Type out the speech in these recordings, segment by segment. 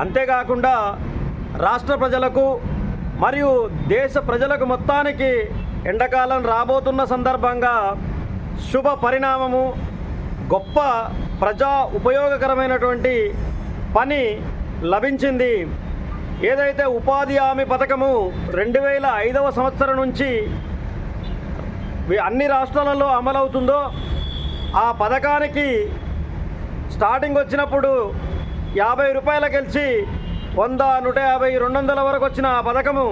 అంతేకాకుండా రాష్ట్ర ప్రజలకు మరియు దేశ ప్రజలకు మొత్తానికి ఎండాకాలం రాబోతున్న సందర్భంగా శుభ పరిణామము గొప్ప ప్రజా ఉపయోగకరమైనటువంటి పని లభించింది. ఏదైతే ఉపాధి హామీ పథకము రెండు వేల ఐదవ సంవత్సరం నుంచి అన్ని రాష్ట్రాలలో అమలవుతుందో ఆ పథకానికి స్టార్టింగ్ వచ్చినప్పుడు యాభై రూపాయల గెలిచి వంద నూట యాభై రెండు వందల వరకు వచ్చిన ఆ పథకము.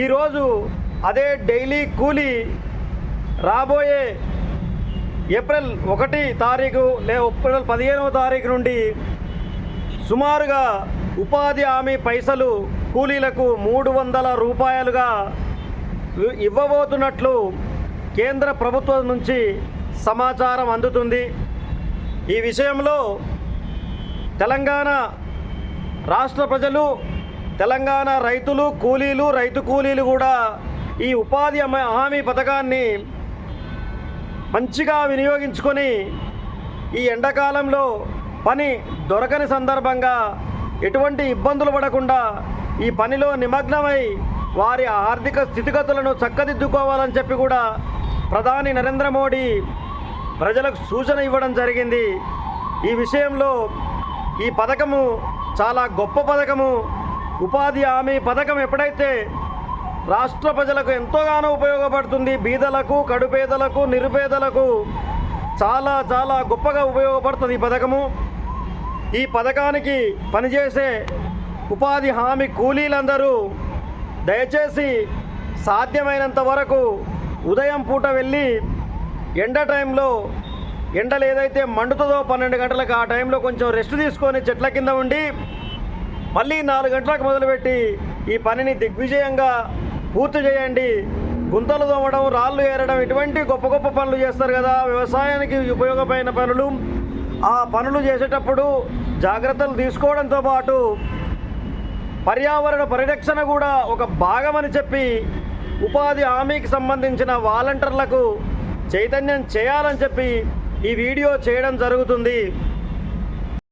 ఈరోజు అదే డైలీ కూలీ రాబోయే ఏప్రిల్ ఒకటి తారీఖు లే ఏప్రిల్ పదిహేనవ తారీఖు నుండి సుమారుగా ఉపాధి హామీ పైసలు కూలీలకు మూడు వందల రూపాయలుగా ఇవ్వబోతున్నట్లు కేంద్ర ప్రభుత్వం నుంచి సమాచారం అందుతుంది. ఈ విషయంలో తెలంగాణ రాష్ట్ర ప్రజలు తెలంగాణ రైతులు కూలీలు రైతు కూలీలు కూడా ఈ ఉపాధి హామీ- హామీ పథకాన్ని మంచిగా వినియోగించుకొని ఈ ఎండాకాలంలో పని దొరకని సందర్భంగా ఎటువంటి ఇబ్బందులు పడకుండా ఈ పనిలో నిమగ్నమై వారి ఆర్థిక స్థితిగతులను చక్కదిద్దుకోవాలని చెప్పి కూడా ప్రధాని నరేంద్ర మోడీ ప్రజలకు సూచన ఇవ్వడం జరిగింది. ఈ విషయంలో ఈ పథకము చాలా గొప్ప పథకము. ఉపాధి హామీ పథకం ఎప్పుడైతే రాష్ట్ర ప్రజలకు ఎంతోగానో ఉపయోగపడుతుంది బీదలకు కడుపేదలకు నిరుపేదలకు చాలా చాలా గొప్పగా ఉపయోగపడుతుంది ఈ పథకము. ఈ పథకానికి పనిచేసే ఉపాధి హామీ కూలీలందరూ దయచేసి సాధ్యమైనంత వరకు ఉదయం పూట వెళ్ళి ఎండ టైంలో ఎండలు ఏదైతే మండుతుందో పన్నెండు గంటలకు ఆ టైంలో కొంచెం రెస్ట్ తీసుకొని చెట్ల కింద ఉండి మళ్ళీ నాలుగు గంటలకు మొదలుపెట్టి ఈ పనిని దిగ్విజయంగా పూర్తి చేయండి. గుంతలు తోమడం రాళ్ళు ఏరడం ఇటువంటి గొప్ప గొప్ప పనులు చేస్తారు కదా. వ్యవసాయానికి ఉపయోగమైన పనులు. ఆ పనులు చేసేటప్పుడు జాగ్రత్తలు తీసుకోవడంతో పాటు పర్యావరణ పరిరక్షణ కూడా ఒక భాగమని చెప్పి ఉపాధి హామీకి సంబంధించిన వాలంటీర్లకు చైతన్యం చేయాలని చెప్పి ఈ వీడియో చేయడం జరుగుతుంది.